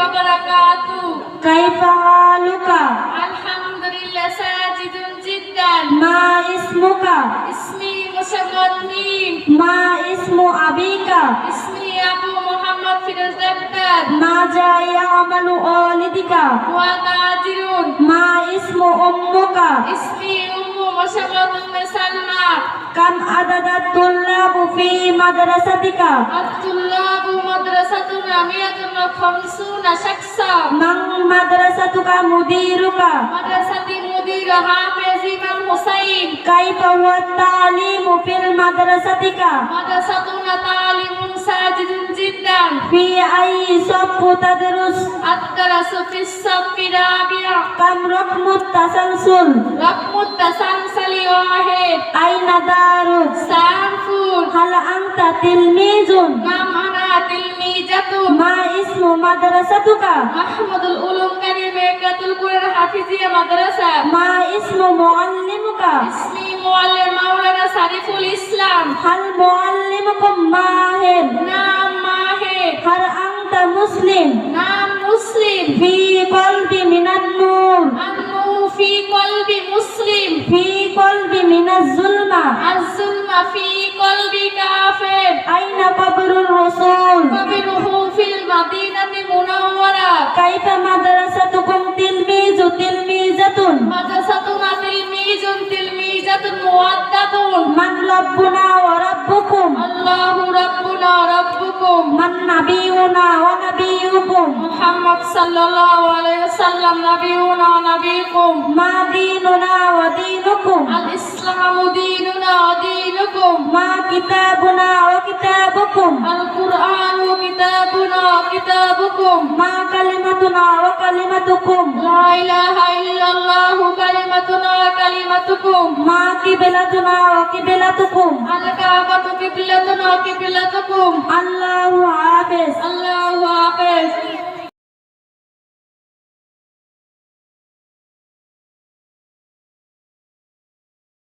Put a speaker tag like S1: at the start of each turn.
S1: وبركاته
S2: كيف حالك
S1: الحمد لله ساجد جدا
S2: ما اسمك
S1: اسمي مسمى ميم
S2: ما اسم أبيك
S1: اسمي أبو محمد فيروز دكتور
S2: ماذا يعمل والدك
S1: هو تاجر
S2: ما اسم أمك
S1: اسمي أم مسمى أم سلمى
S2: كم عدد الطلاب في مدرستك
S1: الطلاب مدرستنا مئة وخمسون شخصا
S2: من مدرستك مديرك
S1: مدرسة مدير حافظ إمام حسين
S2: كيف هو التعليم في مدرستك
S1: مدرستنا تعليم ساجد جدا
S2: في أي صف تدرس
S1: الدرس في الصف الرابع
S2: كم رقم التسلسل
S1: رقم التسلسل واحد
S2: أين دارك
S1: سانفور
S2: هل أنت تلميذ
S1: نعم أنا মা ইসমু মাদ্রাসাতুকা মাহমুদুল
S2: উলুম কারিমিয়াতুল কুরআন
S1: হাফিজিয়া মাদ্রাসা। মা ইসমু মুআল্লিমুকা।
S2: ইসমি মুআল্লিম মাওলানা
S1: সারিফুল ইসলাম।
S2: হাল মুআল্লিমুকুম মাহির।
S1: নাম মাহির।
S2: হার আনতা মুসলিম। নাম
S1: মুসলিম। ফি কলবি মিনান
S2: নূর। আনু ফি কলবি
S1: মুসলিম। ফি কলবি মিনাজ
S2: জুলমা আজ জুলমা
S1: কাইফা মাদ্রাসাতুকুম তিলমিজু তিলমিজাতুন
S2: মাদ্রাসাতুনা তিলমিজুন তিলমিজাতুন মুআদ্দাবুন
S1: মান রাব্বুনা ওয়া রাব্বুকুম।
S2: আল্লাহু রাব্বুনা ওয়া
S1: রাব্বুকুম। মান নাবিয়ুনা
S2: ওয়া নাবিয়ুকুম। মুহাম্মদ
S1: সাল্লাল্লাহু আলাইহি ওয়াসাল্লাম নাবিয়ুনা ওয়া নাবিয়ুকুম। মা
S2: দীনুনা ওয়া দীনুকুম।
S1: আল ইসলামু দীন
S2: ما كتابنا وكتابكم
S1: القرآن كتابنا وكتابكم
S2: ما كلمتنا وكلمتكم
S1: لا إله إلا الله كلمتنا وكلمتكم
S2: ما قبلتنا وقبلتكم
S1: الكعبة قبلتنا وقبلتكم
S2: الله حافظ
S1: الله